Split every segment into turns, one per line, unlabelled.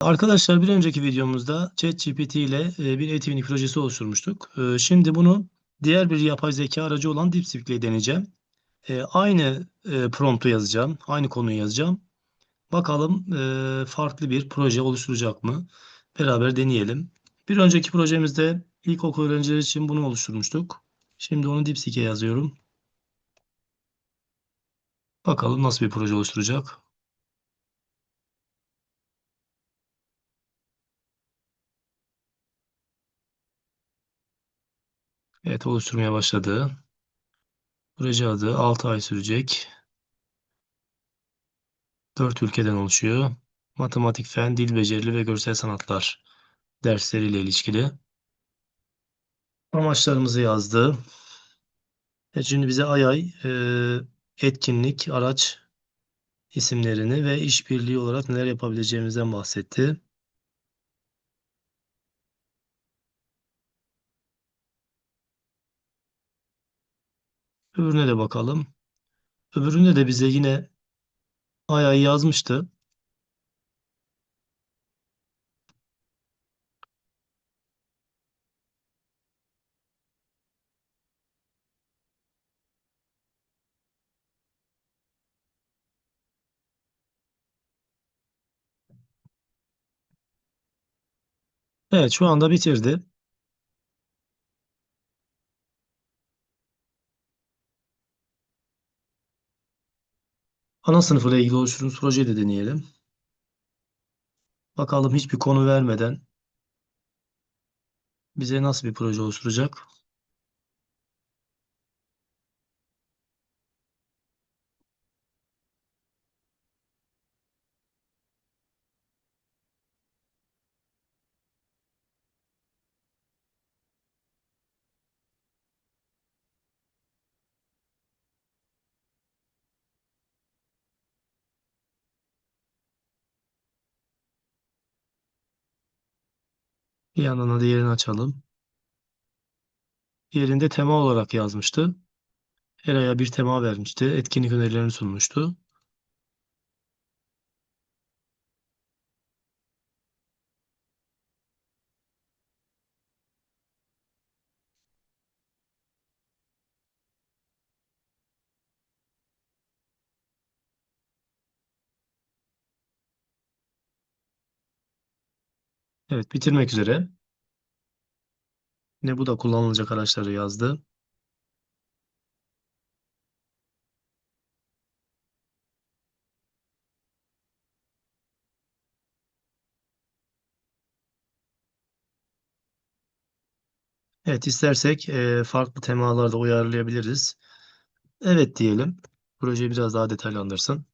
Arkadaşlar bir önceki videomuzda ChatGPT ile e, bir etkinlik projesi oluşturmuştuk. E, Şimdi bunu diğer bir yapay zeka aracı olan DeepSeek ile deneyeceğim. E, Aynı promptu yazacağım, aynı konuyu yazacağım. Bakalım farklı bir proje oluşturacak mı? Beraber deneyelim. Bir önceki projemizde ilkokul öğrencileri için bunu oluşturmuştuk. Şimdi onu DeepSeek'e yazıyorum. Bakalım nasıl bir proje oluşturacak. Evet oluşturmaya başladı. Proje adı 6 ay sürecek. 4 ülkeden oluşuyor. Matematik, fen, dil becerileri ve görsel sanatlar dersleriyle ilişkili. Amaçlarımızı yazdı. E şimdi bize ay ay e, etkinlik, araç isimlerini ve işbirliği olarak neler yapabileceğimizden bahsetti. Öbürüne de bakalım. Öbüründe de bize yine ay ay yazmıştı. Evet şu anda bitirdi. Ana sınıfıyla ilgili oluşturduğumuz projeyi de deneyelim. Bakalım hiçbir konu vermeden bize nasıl bir proje oluşturacak. Bir yandan da diğerini açalım. Diğerinde tema olarak yazmıştı. Her aya bir tema vermişti. Etkinlik önerilerini sunmuştu. Evet, bitirmek üzere. Ne bu da kullanılacak araçları yazdı. Evet, istersek e, farklı temalarda uyarlayabiliriz. Evet diyelim. Projeyi biraz daha detaylandırsın.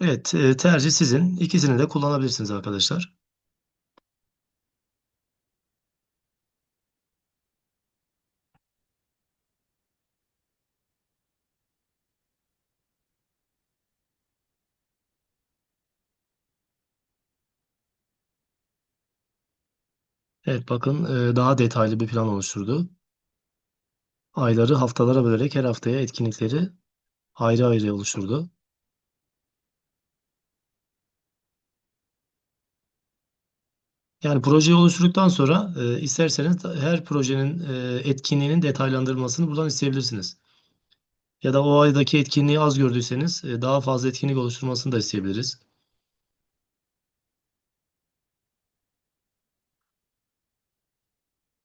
Evet, e, tercih sizin. İkisini de kullanabilirsiniz arkadaşlar. Evet, bakın e, daha detaylı bir plan oluşturdu. Ayları haftalara bölerek her haftaya etkinlikleri ayrı ayrı oluşturdu. Yani projeyi oluşturduktan sonra e, isterseniz her projenin e, etkinliğinin detaylandırılmasını buradan isteyebilirsiniz. Ya da o aydaki etkinliği az gördüyseniz e, daha fazla etkinlik oluşturmasını da isteyebiliriz.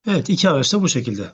Evet, iki araç da bu şekilde.